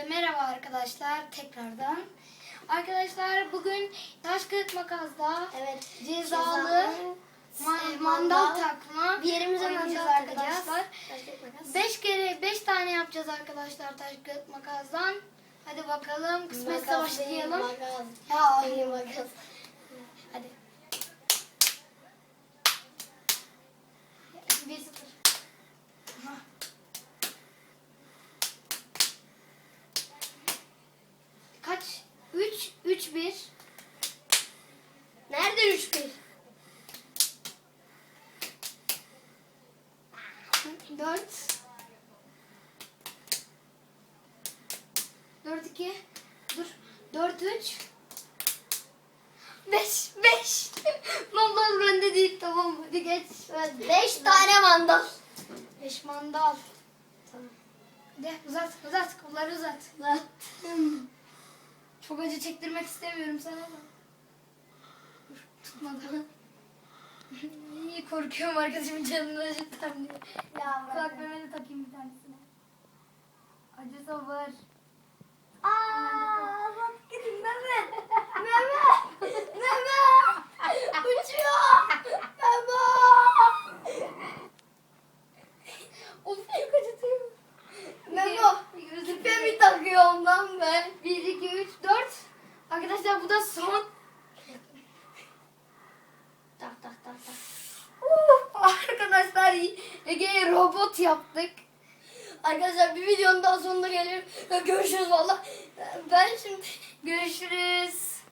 Hepinize merhaba arkadaşlar tekrardan. Arkadaşlar bugün taş kağıt makasda Evet. cezalı ma- e, mandal takma Bir yerimize mandal arkadaşlar. takacağız. Taş kağıt makas. 5 kere 5 tane yapacağız arkadaşlar taş kağıt makasdan. Hadi bakalım kısmetse başlayalım. makas. Ya makas. hadi. 1-0. Aha. Kaç? 3 3 1 Nerede 3 1? 4 4 2 Dur. 4 3 5 5 Mandal bende değil tamam hadi geç. 5 tane mandal. 5 mandal. Tamam. Hadi uzat uzat kolları uzat. Çok acı çektirmek istemiyorum sana da. Tutmadan. İyi korkuyorum arkadaşımın canını acıttam diye. Ya Kulak memeni takayım bir tanesine. Acı sabır. Aaa bak gidin Mehmet. Mehmet. Mehmet. Uçuyor. Mehmet. Of çok acıtıyor. Memo. Küpe mi takıyorum lan ben? 1, 2, 3, 4. Arkadaşlar bu da son. Arkadaşlar Ege'ye robot yaptık. Arkadaşlar bir videonun daha sonuna geliyorum. Görüşürüz valla. Ben şimdi Görüşürüz.